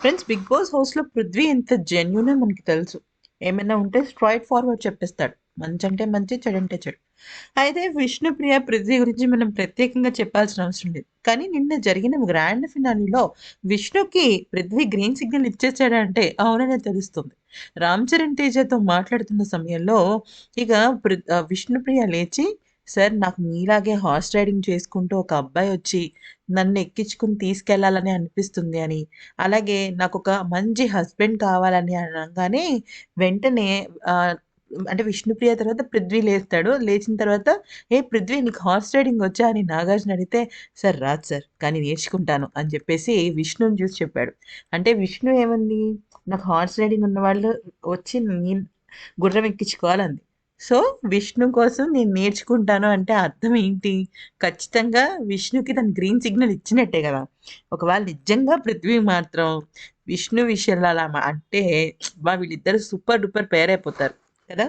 Friends big boss హౌస్లో పృథ్వీ ఎంత జెన్యునో మనకి తెలుసు. ఏమైనా ఉంటే స్ట్రైట్ ఫార్వర్డ్ చెప్పేస్తాడు. మంచి అంటే మంచి చెడు అంటే చెడు. అయితే విష్ణుప్రియ పృథ్వీ గురించి మనం ప్రత్యేకంగా చెప్పాల్సిన అవసరం లేదు. కానీ నిన్న జరిగిన గ్రాండ్ ఫినాలీలో విష్ణుకి పృథ్వీ గ్రీన్ సిగ్నల్ ఇచ్చేసాడంటే అవుననే తెలుస్తుంది. రామ్ చరణ్ తేజతో మాట్లాడుతున్న సమయంలో ఇక పృ- విష్ణుప్రియ లేచి సార్ నాకు మీలాగే హార్స్ రైడింగ్ చేసుకుంటూ ఒక అబ్బాయి వచ్చి నన్ను ఎక్కించుకుని తీసుకెళ్ళాలని అనిపిస్తుంది అని. అలాగే నాకు ఒక మంచి హస్బెండ్ కావాలని అనగానే వెంటనే అంటే విష్ణుప్రియ తర్వాత పృథ్వీ లేస్తాడు. లేచిన తర్వాత ఏ పృథ్వీ నీకు హార్స్ రైడింగ్ వచ్చా? అని నాగార్జున అడిగితే సార్ రాదు సార్ కానీ నేర్చుకుంటాను అని చెప్పేసి విష్ణుని చూసి చెప్పాడు. అంటే విష్ణు ఏమంది? నాకు హార్స్ రైడింగ్ ఉన్న వాళ్ళు వచ్చి నీ గుర్రం ఎక్కించుకోవాలంది. సో విష్ణు కోసం నేను నేర్చుకుంటాను అంటే అర్థం ఏంటి? ఖచ్చితంగా విష్ణుకి తను గ్రీన్ సిగ్నల్ ఇచ్చినట్టే కదా. ఒకవేళ నిజంగా పృథ్వీ మాత్రం విష్ణు విషయంలో అలా అంటే బా వీళ్ళిద్దరు సూపర్ డూపర్ పేర్ అయిపోతారు కదా.